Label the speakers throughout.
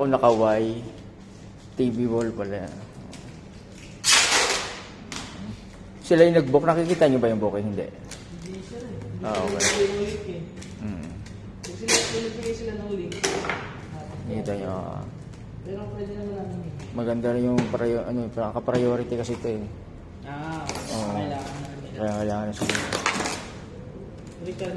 Speaker 1: Ako nakaway. TV wall pala. Sila yung nag-book. Nakikita nyo ba yung booking? Hindi.
Speaker 2: Hindi eh.
Speaker 1: Ah, okay. Mm.
Speaker 2: Sila, sila ng link.
Speaker 1: Nakita nyo.
Speaker 2: Pero pwede naman namin
Speaker 1: maganda rin yung prior, ano, ka-priority kasi ito eh.
Speaker 2: Ah,
Speaker 1: Oo.
Speaker 2: kailangan namin.
Speaker 1: Kaya kailangan na sila.
Speaker 2: Return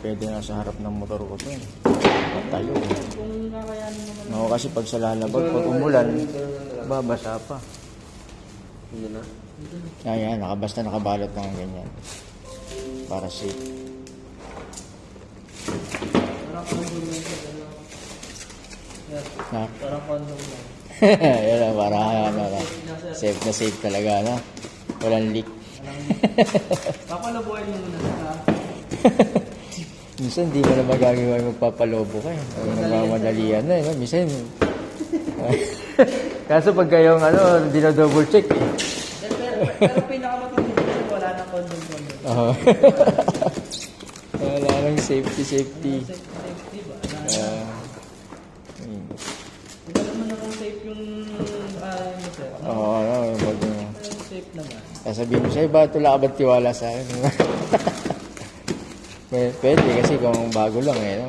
Speaker 1: Pwede na sa harap ng motor ko to eh. Tayo.
Speaker 2: Kung kakayanin mo naman.
Speaker 1: Ako kasi pag sa lalabag, pag umulan, babasa pa.
Speaker 3: Hindi na.
Speaker 1: Ayan, nakabasta nakabalot ng ganyan. Para safe. Ha?
Speaker 2: Parang condom lang.
Speaker 1: Yan para ano, na. Safe na safe talaga, no? Walang leak.
Speaker 2: Papalabuhin mo muna sa
Speaker 1: Minsan hindi mo na magagawa yung magpapalobo ka eh. Ang nagmamadalian na eh. no? Minsan, kaso pag kayong ano, dinodouble check eh.
Speaker 2: pero, pero pinakamatindi kasi wala na condom condom.
Speaker 1: Oo. Wala nang safety, safety.
Speaker 2: Safe, safety ba? Na,
Speaker 1: Ah, yun.
Speaker 2: Iba naman akong safe yung ah, ano sir.
Speaker 1: Oo.
Speaker 2: Safe naman.
Speaker 1: Sasabihin mo sa'yo, ba wala ka ba tiwala sa akin? Pwede, kasi kung bago lang eh, no?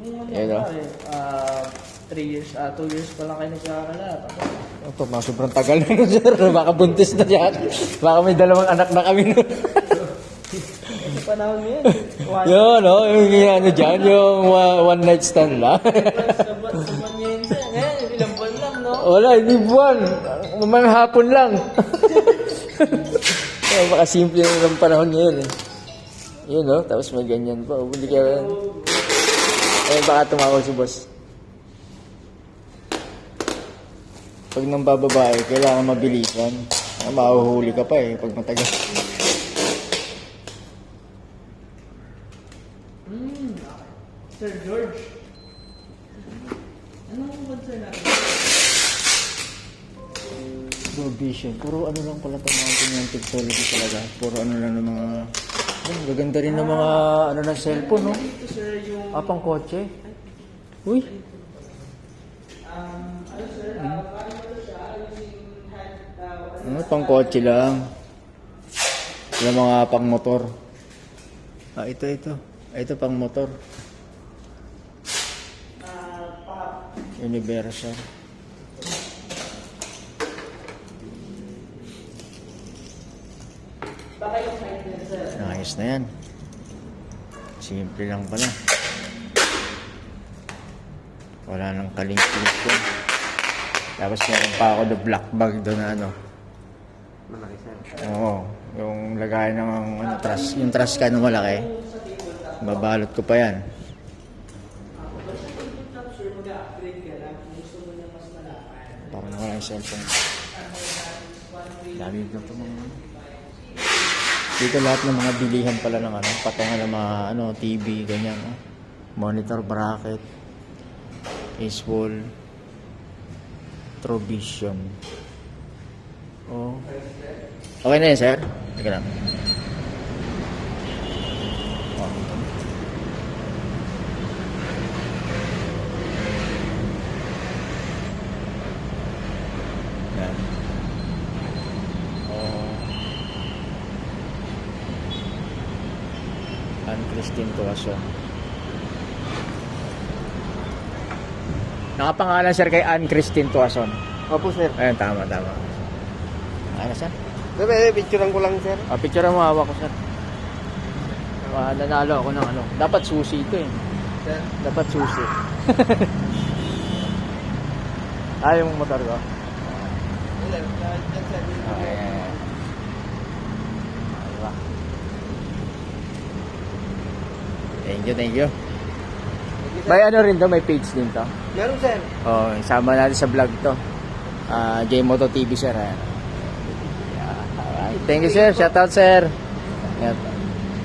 Speaker 2: Yung ano
Speaker 1: Yun, no?
Speaker 2: pare, ah, 3 years, ah 2 years pa lang kayo nagkakala. Tapos,
Speaker 1: Ito, mga sobrang tagal na nun, sir. Baka buntis na siya. Baka may dalawang anak na kami nun.
Speaker 2: sa panahon mo yun. One,
Speaker 1: Yun, no? Yung ano dyan, yung uh, one night stand lang.
Speaker 2: sa buwan sa buwan ngayon sir. Ngayon, ilang buwan lang, no?
Speaker 1: Wala, hindi buwan. Mga hapon lang. Kaya baka simple lang ng panahon ngayon eh. Yun, no? Tapos may ganyan pa. Hindi ka... Eh, baka tumawag si boss. Pag nang bababae, kailangan mabilisan. Ah, mahuhuli ka pa eh, pag matagal.
Speaker 2: Hmm, Sir George. Anong bansa natin?
Speaker 1: Provision. Puro ano lang pala itong mountain yung technology talaga. Puro ano lang ng mga... Ay, gaganda rin ng mga ano ng cellphone, no?
Speaker 2: Ito sir yung
Speaker 1: Ah, pang kotse. Uy,
Speaker 2: um, ano
Speaker 1: pang kotse lang. Yung mga pang motor. Ah, ito, ito. Ah, ito pang motor.
Speaker 2: pa,
Speaker 1: Universal.
Speaker 2: Baka yung height niya sir.
Speaker 1: Ayos na yan. Simple lang pala. Wala nang kaling-kilik ko. Tapos meron pa ako the black bag doon na ano.
Speaker 3: Malaki sir.
Speaker 1: Oo. Yung lagay ng ano, trust, yung trust ka na malaki. Babalot ko pa yan.
Speaker 2: Sure, mag-upgrade ka lang kung gusto mo na mas malaman.
Speaker 1: Para na wala yung cellphone. Dami dito mga ano. Dito lahat ng mga bilihan pala ng ano, patungan ng mga ano, TV, ganyan. Oh. Monitor bracket, ace wall, Trovision. Oh. Okay na yan, sir? Teka lang. Oh. Yan. Oh. Ann Christine Tuason. Nakapangalan sir kay Ann Christine Tuason.
Speaker 3: Opo sir.
Speaker 1: Ayun, tama, tama. Ano sir?
Speaker 3: Sir, eh, picturean ko lang sir.
Speaker 1: Ah, picture mo hawak ko sir. Ah, nanalo ako ng ano. Dapat susi ito eh.
Speaker 3: Sir.
Speaker 1: Dapat susi. ah, yung motor ko.
Speaker 3: Sir, dyan sir.
Speaker 1: Okay. Diba? Thank you, thank you. May ano rin to, may page din to.
Speaker 3: Meron sir.
Speaker 1: Oh, isama natin sa vlog to. Ah, J-Moto TV sir. ah. Yeah, alright. Thank you sir. Shout out sir. Yan.